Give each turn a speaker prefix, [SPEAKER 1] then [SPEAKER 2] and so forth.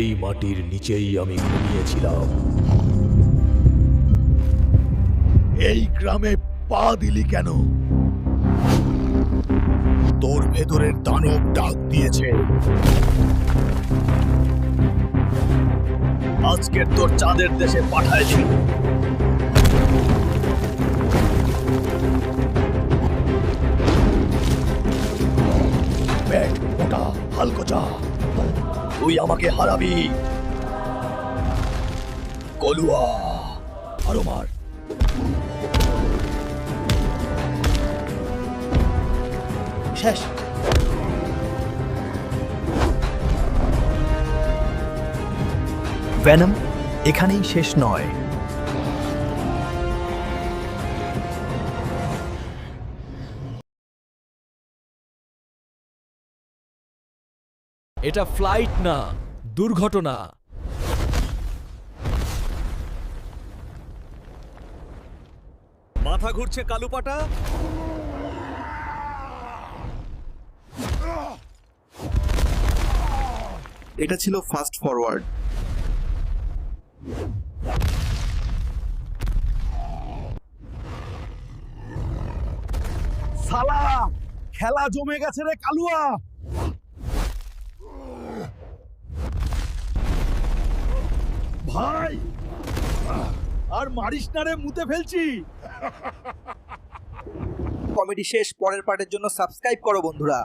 [SPEAKER 1] এই মাটির নিচেই আমি ঘুমিয়েছিলাম।
[SPEAKER 2] এই গ্রামে পা দিলি কেন? তোর ভেতরের দানব ডাক দিয়েছে। আজকের তোর চাঁদের দেশে পাঠায় দিল পেট মোটা, হালকোচা। তুই আমাকে হারাবি। কলুয়া আরও মার। শেষ।
[SPEAKER 3] ভ্যানম এখানেই শেষ নয়।
[SPEAKER 1] এটা ফ্লাইট না দুর্ঘটনা।
[SPEAKER 4] মাথা ঘুরছে কালুপাটা।
[SPEAKER 5] এটা ছিল ফাস্ট ফরওয়ার্ড
[SPEAKER 2] সালা খেলা জমে গেছে রে কালুয়া। ভাই! আর মারিস না রে, মুতে ফেলছি!
[SPEAKER 3] কমেডি শেষ পরের পার্টের জন্য সাবস্ক্রাইব করো বন্ধুরা।